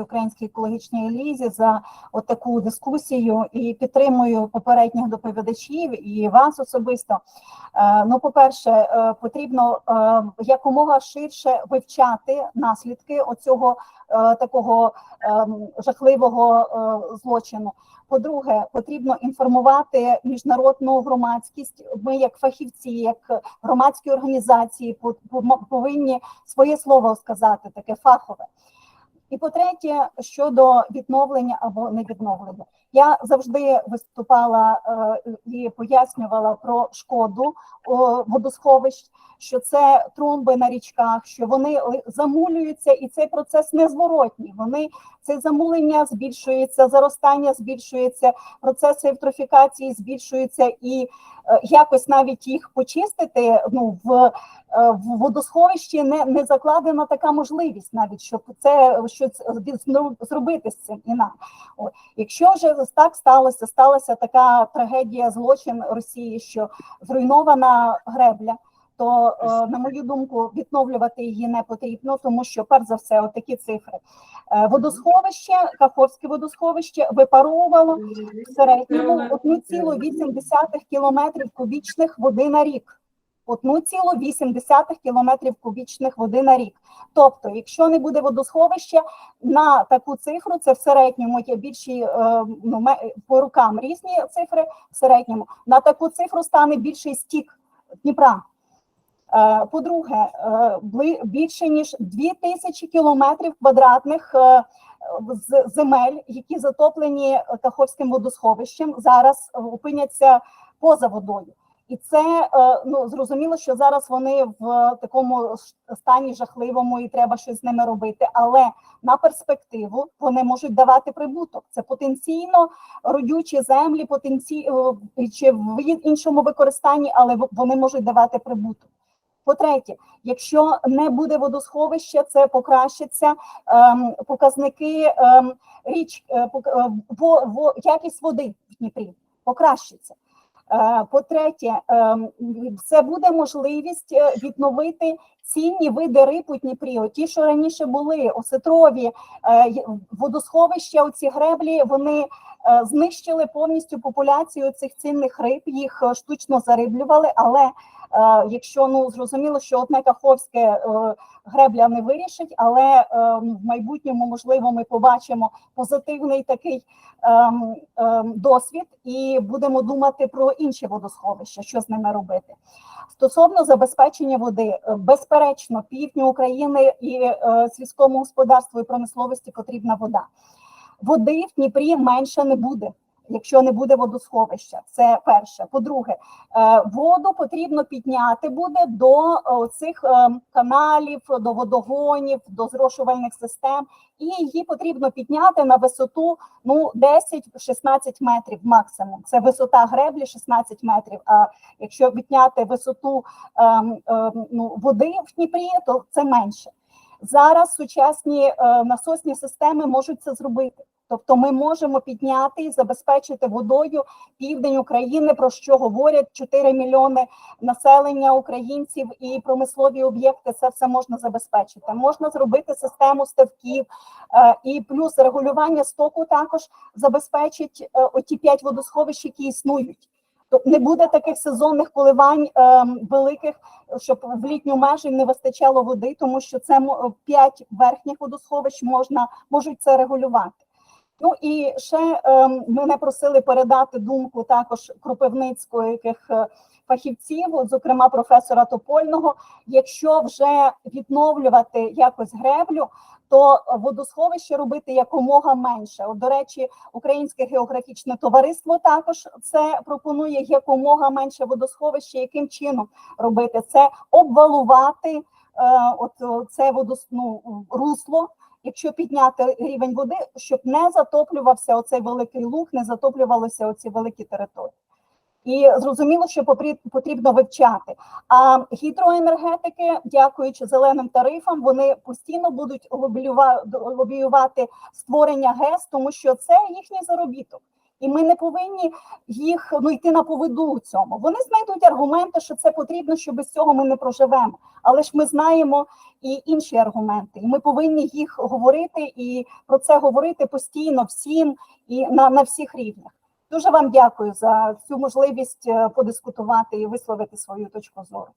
Всеукраїнській екологічній лізі за таку дискусію і підтримую попередніх доповідачів і вас особисто. Е, Ну, по-перше, е, потрібно е, якомога ширше вивчати наслідки оцього такого жахливого злочину. По-друге, потрібно інформувати міжнародну громадськість. Ми, як фахівці, як громадські організації, по- по- повинні своє слово сказати, таке фахове. І по-третє, щодо відновлення або не відновлення, я завжди виступала е, і пояснювала про шкоду водосховищ, що це тромби на річках, що вони замулюються, і цей процес незворотній. Вони це замулення збільшується, заростання збільшується, процес евтрофікації збільшується, і е, якось навіть їх почистити ну в, е, в водосховищі не, не закладена така можливість, навіть щоб це щось зробити з цим інакше. От. Якщо вже так сталося, сталася така трагедія, злочин Росії, що зруйнована гребля. То, е, на мою думку, відновлювати її не потрібно, тому що перш за все, отакі цифри. Е, Водосховище, Каховське водосховище випаровувало в середньому 1,8 кілометрів кубічних води на рік. 1,8 кілометрів кубічних води на рік. Тобто, якщо не буде водосховища, на таку цифру це в середньому є більші е, ну, по рукам різні цифри. В середньому на таку цифру стане більший стік Дніпра. Е, По-друге, е, більше ніж 2000 кілометрів квадратних земель, які затоплені Каховським водосховищем, зараз опиняться поза водою. І це е, ну зрозуміло, що зараз вони в такому стані жахливому, і треба щось з ними робити. Але на перспективу вони можуть давати прибуток. Це потенційно родючі землі, потенці... е, чи в іншому використанні, але вони можуть давати прибуток. По-третє, якщо не буде водосховища, це покращаться ем, показники ем, річ, е, пок- е, якість води в Дніпрі покращиться. Е, По-третє, ем, це буде можливість е, відновити цінні види риб у Дніпрі. Оті, Ті, що раніше були осетрові е, водосховища, оці греблі, вони знищили повністю популяцію цих цінних риб, їх е, штучно зариблювали. Але е, якщо ну зрозуміло, що одне каховське е, гребля не вирішить, але е, в майбутньому можливо ми побачимо позитивний такий ем, ем, досвід і будемо думати про інші водосховища, що з ними робити. Стосовно забезпечення води, е, безперечно, півдню України і е, сільському господарству і промисловості потрібна вода. Води в Дніпрі менше не буде. Якщо не буде водосховища, це перше. По-друге, е, воду потрібно підняти буде до е, цих е, каналів, до водогонів, до зрошувальних систем, і її потрібно підняти на висоту ну 10-16 метрів максимум. Це висота греблі 16 метрів. А якщо підняти висоту ем, ем, ну, води в Дніпрі, то це менше. Зараз сучасні е, насосні системи можуть це зробити. Тобто ми можемо підняти і забезпечити водою південь України, про що говорять 4 мільйони населення українців і промислові об'єкти. Це все можна забезпечити. Можна зробити систему ставків е, і плюс регулювання стоку також забезпечить е, оті 5 водосховищ, які існують. Не буде таких сезонних коливань е, великих, щоб в літню межі не вистачало води, тому що це п'ять верхніх водосховищ можна можуть це регулювати. Ну і ще е, мене просили передати думку також Кропивницького яких е, фахівців, зокрема професора Топольного. Якщо вже відновлювати якось греблю, то водосховище робити якомога менше. От, до речі, Українське географічне товариство також це пропонує якомога менше водосховище. Яким чином робити це? Обвалувати е, от це водос, ну, русло. Якщо підняти рівень води, щоб не затоплювався оцей великий луг, не затоплювалися оці великі території. І зрозуміло, що потрібно вивчати. А гідроенергетики, дякуючи зеленим тарифам, вони постійно будуть лобіюва- лобіювати створення ГЕС, тому що це їхній заробіток. І ми не повинні їх ну йти на поводу у цьому. Вони знайдуть аргументи, що це потрібно, що без цього ми не проживемо. Але ж ми знаємо і інші аргументи, і ми повинні їх говорити і про це говорити постійно всім і на, на всіх рівнях. Дуже вам дякую за цю можливість е, подискутувати і висловити свою точку зору.